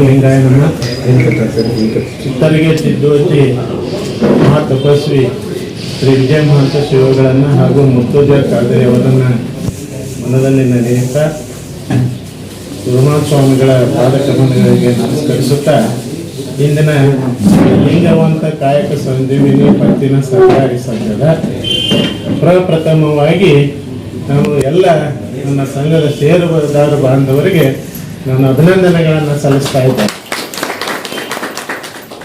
ಲಿಂಗಾಯ ಚಿತ್ತಲಿಗೆ ಸಿದ್ಧೋತಿ ಮಹಾ ತಪಸ್ವಿ ಶ್ರೀ ವಿಜಯ ಮಹಂತ ಶಿವಗಳನ್ನು ಹಾಗೂ ಮುತ್ತೂಜ ಕಾದರೆ ಅವರನ್ನು ಮನದಲ್ಲಿ ನಡೆಯುತ್ತಾ ಗುರುನಾಥ ಸ್ವಾಮಿಗಳ ಪಾದಕಮಲಗಳಿಗೆ ನಮಸ್ಕರಿಸುತ್ತಾ ಇಂದಿನ ಲಿಂಗವಂತ ಕಾಯಕ ಸಂಜೀವಿನಿ ಪತ್ತಿನ ಸರ್ಕಾರಿ ಸಂಘದ ಪ್ರಪ್ರಥಮವಾಗಿ ನಾವು ಎಲ್ಲ ನನ್ನ ಸಂಘದ ಷೇರುದಾರ ಬಾಂಧವರಿಗೆ ನಾನು ಅಭಿನಂದನೆಗಳನ್ನು ಸಲ್ಲಿಸ್ತಾ ಇದ್ದೇನೆ.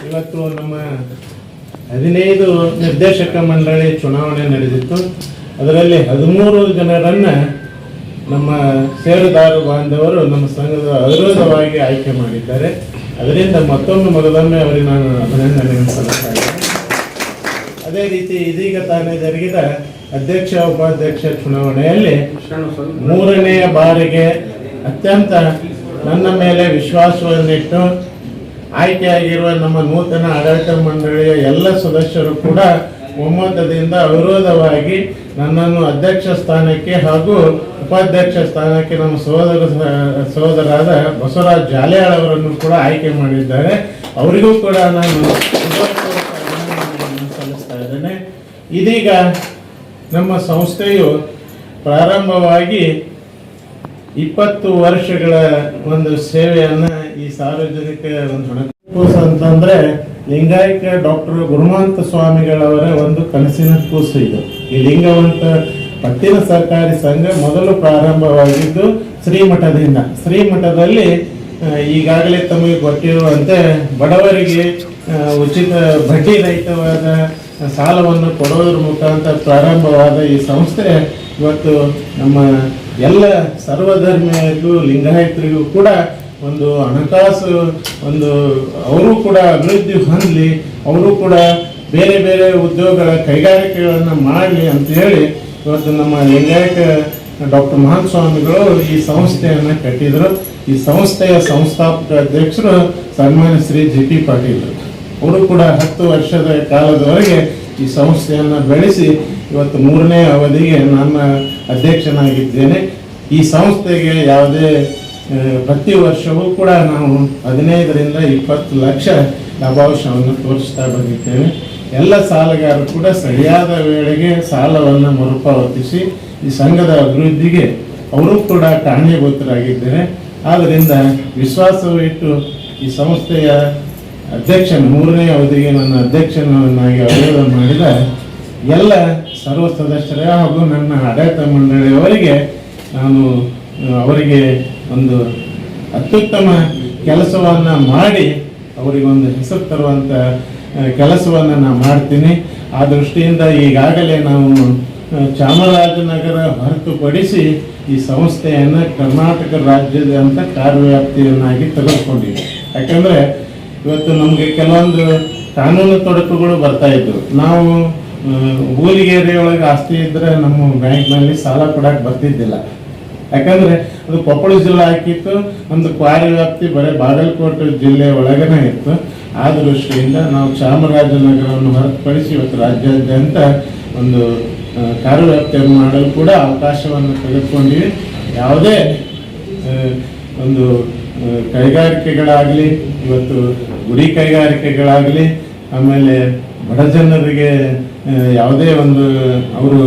ಇವತ್ತು ನಮ್ಮ ಹದಿನೈದು ನಿರ್ದೇಶಕ ಮಂಡಳಿ ಚುನಾವಣೆ ನಡೆದಿತ್ತು. ಅದರಲ್ಲಿ ಹದಿಮೂರು ಜನರನ್ನ ನಮ್ಮ ಷೇರುದಾರ ಬಾಂಧವರು ನಮ್ಮ ಸಂಘದ ಅವಿರೋಧವಾಗಿ ಆಯ್ಕೆ ಮಾಡಿದ್ದಾರೆ. ಅದರಿಂದ ಮತ್ತೊಮ್ಮೆ ಮೊದಲೊಮ್ಮೆ ಅವರಿಗೆ ನಾನು ಅಭಿನಂದನೆಯನ್ನು ಸಲ್ಲಿಸ್ತಾ ಇದ್ದೇನೆ. ಅದೇ ರೀತಿ ಇದೀಗ ತಾನೇ ಜರುಗಿದ ಅಧ್ಯಕ್ಷ ಉಪಾಧ್ಯಕ್ಷ ಚುನಾವಣೆಯಲ್ಲಿ ಮೂರನೆಯ ಬಾರಿಗೆ ಅತ್ಯಂತ ನನ್ನ ಮೇಲೆ ವಿಶ್ವಾಸವನ್ನಿಟ್ಟು ಆಯ್ಕೆಯಾಗಿರುವ ನಮ್ಮ ನೂತನ ಆಡಳಿತ ಮಂಡಳಿಯ ಎಲ್ಲ ಸದಸ್ಯರು ಕೂಡ ಒಮ್ಮತದಿಂದ ಅವಿರೋಧವಾಗಿ ನನ್ನನ್ನು ಅಧ್ಯಕ್ಷ ಸ್ಥಾನಕ್ಕೆ ಹಾಗೂ ಉಪಾಧ್ಯಕ್ಷ ಸ್ಥಾನಕ್ಕೆ ನಮ್ಮ ಸಹೋದರ ಸಹೋದರಾದ ಬಸವರಾಜ್ ಜಾಲಿಯಾಳ್ ಅವರನ್ನು ಕೂಡ ಆಯ್ಕೆ ಮಾಡಿದ್ದಾರೆ. ಅವರಿಗೂ ಕೂಡ ನಾನು ಸಲ್ಲಿಸ್ತಾ ಇದ್ದೇನೆ. ಇದೀಗ ನಮ್ಮ ಸಂಸ್ಥೆಯು ಪ್ರಾರಂಭವಾಗಿ ಇಪ್ಪತ್ತು ವರ್ಷಗಳ ಒಂದು ಸೇವೆಯನ್ನ ಈ ಸಾರ್ವಜನಿಕ ಒಂದು ಕೂಸು ಅಂತಂದ್ರೆ ಲಿಂಗಾಯಕ ಡಾಕ್ಟರ್ ಗುರುಮಂತ ಸ್ವಾಮಿಗಳವರ ಒಂದು ಕನಸಿನ ಕೂಸು ಇದು. ಈ ಲಿಂಗವಂತ ಪತ್ತಿನ ಸರ್ಕಾರಿ ಸಂಘ ಮೊದಲು ಪ್ರಾರಂಭವಾಗಿದ್ದು ಶ್ರೀಮಠದಿಂದ. ಶ್ರೀಮಠದಲ್ಲಿ ಈಗಾಗಲೇ ತಮಗೆ ಗೊತ್ತಿರುವಂತೆ ಬಡವರಿಗೆ ಉಚಿತ ಬಡ್ಡಿ ರಹಿತವಾದ ಸಾಲವನ್ನು ಕೊಡೋದ್ರ ಮುಖಾಂತರ ಪ್ರಾರಂಭವಾದ ಈ ಸಂಸ್ಥೆ ಇವತ್ತು ನಮ್ಮ ಎಲ್ಲ ಸರ್ವಧರ್ಮೀಯರಿಗೂ, ಲಿಂಗಾಯತರಿಗೂ ಕೂಡ ಒಂದು ಹಣಕಾಸು, ಒಂದು ಅವರು ಕೂಡ ಅಭಿವೃದ್ಧಿ ಹೊಂದಲಿ, ಅವರು ಕೂಡ ಬೇರೆ ಬೇರೆ ಉದ್ಯೋಗಗಳ ಕೈಗಾರಿಕೆಗಳನ್ನು ಮಾಡಲಿ ಅಂತ ಹೇಳಿ ಇವತ್ತು ನಮ್ಮ ಲಿಂಗಾಯತ ಡಾಕ್ಟರ್ ಮಹಾನ್ ಸ್ವಾಮಿಗಳು ಈ ಸಂಸ್ಥೆಯನ್ನು ಕಟ್ಟಿದರು. ಈ ಸಂಸ್ಥೆಯ ಸಂಸ್ಥಾಪಕ ಅಧ್ಯಕ್ಷರು ಸನ್ಮಾನ್ಯ ಶ್ರೀ ಜಿ ಪಿ ಪಾಟೀಲ್. ಅವರು ಕೂಡ ಹತ್ತು ವರ್ಷದ ಕಾಲದವರೆಗೆ ಈ ಸಂಸ್ಥೆಯನ್ನು ಬೆಳೆಸಿ ಇವತ್ತು ಮೂರನೇ ಅವಧಿಗೆ ನಾನು ಅಧ್ಯಕ್ಷನಾಗಿದ್ದೇನೆ. ಈ ಸಂಸ್ಥೆಗೆ ಯಾವುದೇ ಪ್ರತಿ ವರ್ಷವೂ ಕೂಡ ನಾವು ಹದಿನೈದರಿಂದ ಇಪ್ಪತ್ತು ಲಕ್ಷ ಲಾಭಾಂಶವನ್ನು ತೋರಿಸ್ತಾ ಬಂದಿದ್ದೇವೆ. ಎಲ್ಲ ಸಾಲಗಾರರು ಕೂಡ ಸರಿಯಾದ ವೇಳೆಗೆ ಸಾಲವನ್ನು ಮರುಪಾವತಿಸಿ ಈ ಸಂಘದ ಅಭಿವೃದ್ಧಿಗೆ ಅವರು ಕೂಡ ಕಾರಣೀಭೂತರಾಗಿದ್ದಾರೆ. ಆದ್ದರಿಂದ ವಿಶ್ವಾಸವಿಟ್ಟು ಈ ಸಂಸ್ಥೆಯ ಅಧ್ಯಕ್ಷ ಮೂರನೇ ಅವಧಿಗೆ ನನ್ನ ಅಧ್ಯಕ್ಷನನ್ನಾಗಿ ಅಭಿವೃದ್ಧಿ ಮಾಡಿದ ಎಲ್ಲ ಸರ್ವ ಸದಸ್ಯರ ಹಾಗೂ ನನ್ನ ಆಡಳಿತ ಮಂಡಳಿಯವರಿಗೆ ನಾನು ಅವರಿಗೆ ಒಂದು ಅತ್ಯುತ್ತಮ ಕೆಲಸವನ್ನು ಮಾಡಿ ಅವರಿಗೆ ಒಂದು ಹೆಸರು ತರುವಂಥ ಕೆಲಸವನ್ನು ನಾನು ಮಾಡ್ತೀನಿ. ಆ ದೃಷ್ಟಿಯಿಂದ ಈಗಾಗಲೇ ನಾವು ಚಾಮರಾಜನಗರ ಹೊರತುಪಡಿಸಿ ಈ ಸಂಸ್ಥೆಯನ್ನು ಕರ್ನಾಟಕ ರಾಜ್ಯದ ಅಂತ ಕಾರ್ಯವ್ಯಾಪ್ತಿಯನ್ನಾಗಿ ತೆಗೆದುಕೊಂಡಿದೆ. ಯಾಕಂದರೆ ಇವತ್ತು ನಮಗೆ ಕೆಲವೊಂದು ಕಾನೂನು ತೊಡಕುಗಳು ಬರ್ತಾ ಇದ್ದವು ನಾವು ಊರಿಗೆರೆಯೊಳಗೆ ಆಸ್ತಿ ಇದ್ದರೆ ನಮ್ಮ ಬ್ಯಾಂಕ್ನಲ್ಲಿ ಸಾಲ ಕೊಡಕ್ಕೆ ಬರ್ತಿದ್ದಿಲ್ಲ. ಯಾಕಂದ್ರೆ ಅದು ಕೊಪ್ಪಳ ಜಿಲ್ಲೆ ಹಾಕಿತ್ತು ಕ್ವಾರಿ ವ್ಯಾಪ್ತಿ ಬರೀ ಬಾಗಲಕೋಟೆ ಜಿಲ್ಲೆ ಒಳಗನೆ ಇತ್ತು. ಆ ದೃಷ್ಟಿಯಿಂದ ನಾವು ಚಾಮರಾಜನಗರವನ್ನು ಹೊರತುಪಡಿಸಿ ಇವತ್ತು ರಾಜ್ಯಾದ್ಯಂತ ಒಂದು ಕಾರ್ಯವ್ಯಾಪ್ತಿಯನ್ನು ಮಾಡಲು ಕೂಡ ಅವಕಾಶವನ್ನು ತೆಗೆದುಕೊಂಡಿವೆ ಯಾವುದೇ ಒಂದು ಕೈಗಾರಿಕೆಗಳಾಗಲಿ, ಇವತ್ತು ಗುಡಿ ಕೈಗಾರಿಕೆಗಳಾಗಲಿ, ಆಮೇಲೆ ಬಡ ಜನರಿಗೆ ಯಾವುದೇ ಒಂದು, ಅವರು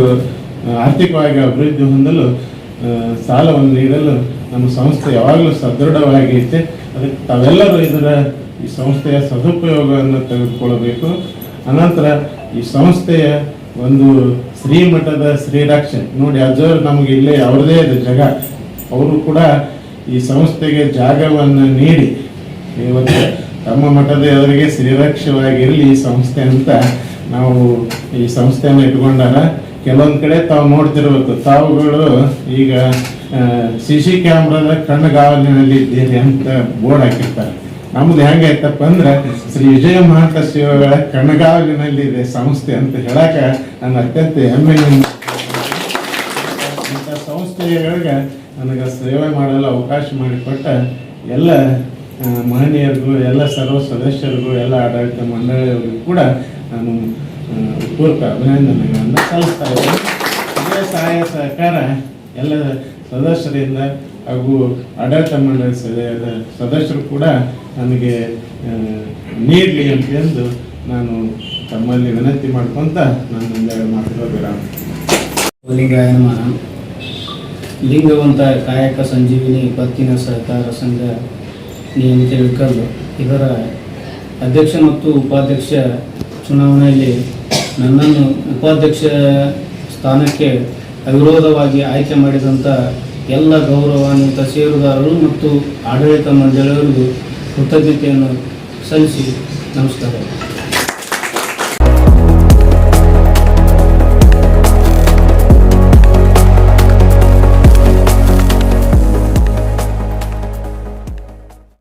ಆರ್ಥಿಕವಾಗಿ ಅಭಿವೃದ್ಧಿ ಹೊಂದಲು ಸಾಲವನ್ನು ನೀಡಲು ನಮ್ಮ ಸಂಸ್ಥೆ ಯಾವಾಗಲೂ ಸದೃಢವಾಗೈತೆ ಅದಕ್ಕೆ ತಾವೆಲ್ಲರೂ ಇದರ ಈ ಸಂಸ್ಥೆಯ ಸದುಪಯೋಗವನ್ನು ತೆಗೆದುಕೊಳ್ಳಬೇಕು. ಅನಂತರ ಈ ಸಂಸ್ಥೆಯ ಒಂದು ಶ್ರೀಮಠದ ಶ್ರೀರಕ್ಷೆ ನೋಡಿ ಅಜ್ಜವರು ನಮಗೆ ಇಲ್ಲೇ ಅವ್ರದೇ ಇದೆ ಜಾಗ. ಅವರು ಕೂಡ ಈ ಸಂಸ್ಥೆಗೆ ಜಾಗವನ್ನು ನೀಡಿ. ಇವತ್ತು ತಮ್ಮ ಮಠದ ಎದುರಿಗೆ ಶ್ರೀರಕ್ಷವಾಗಿರಲಿ ಈ ಸಂಸ್ಥೆ ಅಂತ ನಾವು ಈ ಸಂಸ್ಥೆಯನ್ನು ಇಟ್ಕೊಂಡಾರ ಕೆಲವೊಂದು ಕಡೆ ತಾವು ನೋಡ್ತಿರ್ಬೇಕು. ತಾವುಗಳು ಈಗ ಸಿ ಸಿ ಕ್ಯಾಮ್ರಾದ ಕಣ್ಣುಗಾವಲಿನಲ್ಲಿ ಇದ್ದೀರಿ ಅಂತ ಬೋರ್ಡ್ ಹಾಕಿರ್ತಾರೆ. ನಮ್ದು ಹೆಂಗೈತಪ್ಪ ಅಂದ್ರೆ ಶ್ರೀ ವಿಜಯ ಮಹಾಂತ ಶಿವಗಳ ಕಣ್ಣಗಾವಲಿನಲ್ಲಿದೆ ಸಂಸ್ಥೆ ಅಂತ ಹೇಳಕ ನನ್ನ ಅತ್ಯಂತ ಹೆಮ್ಮೆ ಇಂಥ ಸಂಸ್ಥೆಗಳಿಗೆ ನನಗೆ ಸೇವೆ ಮಾಡಲು ಅವಕಾಶ ಮಾಡಿಕೊಟ್ಟ ಎಲ್ಲ ಮಹನೀಯರಿಗೂ, ಎಲ್ಲ ಸರ್ವ ಸದಸ್ಯರಿಗೂ, ಎಲ್ಲ ಆಡಳಿತ ಮಂಡಳಿಯವರಿಗೂ ಕೂಡ ನಾನು ಪೂರ್ವಕ ಅಭಿನಂದನೆಗಳನ್ನು ಸಲ್ಲಿಸ್ತಾ ಇದ್ದೇನೆ. ಇದೇ ಸಹಾಯ ಸಹಕಾರ ಎಲ್ಲ ಸದಸ್ಯರಿಂದ ಹಾಗೂ ಆಡಳಿತ ಮಂಡಳಿ ಸದ- ಸದಸ್ಯರು ಕೂಡ ನನಗೆ ನೀಡಲಿ ಅಂತಂದು ನಾನು ತಮ್ಮಲ್ಲಿ ವಿನಂತಿ ಮಾಡ್ಕೊಂತ ನಾನು ಒಂದೆರಡು ಮಾತುಗಳು ವಿರಾಮ ಲಿಂಗವಂತ ಕಾಯಕ ಸಂಜೀವಿನಿ ಪತ್ತಿನ ಸಹಕಾರ ಸಂಘ ನಿಯಮಿತ ಇದರ ಅಧ್ಯಕ್ಷ ಮತ್ತು ಉಪಾಧ್ಯಕ್ಷ ಚುನಾವಣೆಯಲ್ಲಿ ನನ್ನನ್ನು ಉಪಾಧ್ಯಕ್ಷ ಸ್ಥಾನಕ್ಕೆ ಅವಿರೋಧವಾಗಿ ಆಯ್ಕೆ ಮಾಡಿದಂಥ ಎಲ್ಲ ಗೌರವಾನ್ವಿತ ಷೇರುದಾರರು ಮತ್ತು ಆಡಳಿತ ಮಂಡಳಿಯವರಿಗೂ ಕೃತಜ್ಞತೆಯನ್ನು ಸಲ್ಲಿಸಿ ನಮಸ್ಕಾರ.